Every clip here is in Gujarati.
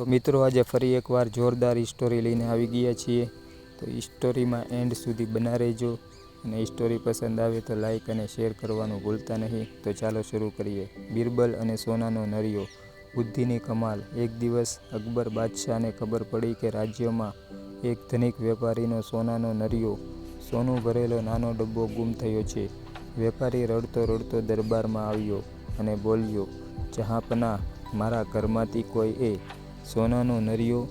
તો મિત્રો, આજે ફરી એકવાર જોરદાર સ્ટોરી લઈને આવી ગયા છીએ. તો સ્ટોરીમાં એન્ડ સુધી બના રહેજો. અને સ્ટોરી પસંદ આવે તો લાઈક અને શેર કરવાનું ભૂલતા નહીં. તો ચાલો શરૂ કરીએ. બિરબલ અને સોનાનો નરિયો. બુદ્ધિની કમાલ. એક દિવસ અકબર બાદશાહને ખબર પડી કે રાજ્યમાં એક ધનિક વેપારીનો સોનાનો નરિયો, સોનું ભરેલો નાનો ડબ્બો ગુમ થયો છે. વેપારી રડતો રડતો દરબારમાં આવ્યો અને બોલ્યો, જહાંપના, મારા ઘરમાંથી કોઈએ સોનાનો નરિયો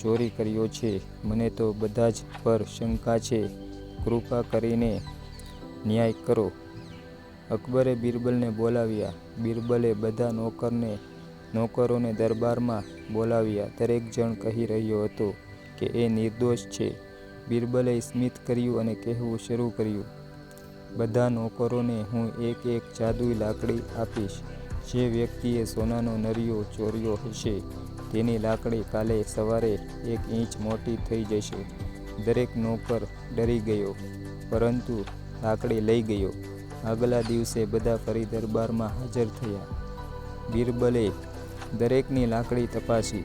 ચોરી કર્યો છે. મને તો બધા જ પર શંકા છે. કૃપા કરીને ન્યાય કરો. અકબરે બિરબલને બોલાવ્યા. બિરબલે બધા નોકરને, નોકરોને દરબારમાં બોલાવ્યા. દરેક જણ કહી રહ્યો હતો કે એ નિર્દોષ છે. બિરબલે સ્મિત કર્યું અને કહેવું શરૂ કર્યું. બધા નોકરોને હું એક એક જાદુઈ લાકડી આપીશ. જે વ્યક્તિએ સોનાનો નરિયો ચોર્યો હશે. તેની લાકડી કાલે સવારે એક ઇંચ મોટી થઈ જશે. દરેક નોકર ડરી ગયો, પરંતુ લાકડી લઈ ગયો. આગલા દિવસે બધા ફરી દરબારમાં હાજર થયા. બિરબલે દરેકની લાકડી તપાસી.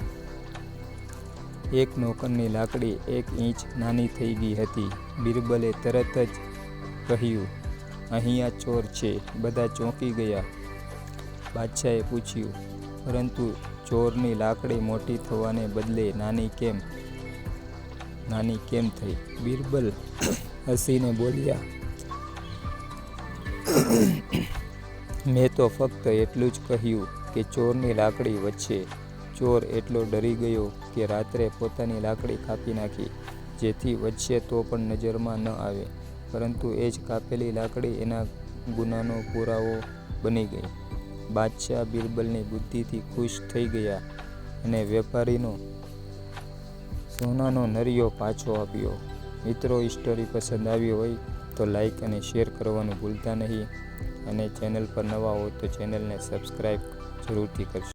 એક નોકરની લાકડી એક ઇંચ નાની થઈ ગઈ હતી. બિરબલે તરત જ કહ્યું, અહીંયા ચોર છે, બધા ચોંકી ગયા. બાદશાહે પૂછ્યું, પરંતુ ચોરની લાકડી મોટી થવાને બદલે નાની કેમ નાની કેમ થઈ? બિરબલ હસીને બોલ્યા, મેં તો ફક્ત એટલું જ કહ્યું કે ચોરની લાકડી વચ્ચે ચોર એટલો ડરી ગયો કે રાત્રે પોતાની લાકડી કાપી નાખી, જેથી વચ્ચે તો પણ નજરમાં ન આવે. પરંતુ એ જ કાપેલી લાકડી એના ગુનાનો પુરાવો બની ગઈ. બાદશાહ બિરબલની બુદ્ધિથી ખુશ થઈ ગયા અને વેપારીનો સોનાનો નરિયો પાછો આપ્યો. મિત્રો સ્ટોરી પસંદ આવી હોય તો લાઈક અને શેર કરવાનું ભૂલતા નહીં અને ચેનલ પર નવા હો તો ચેનલને સબસ્ક્રાઈબ જરૂરથી કરશો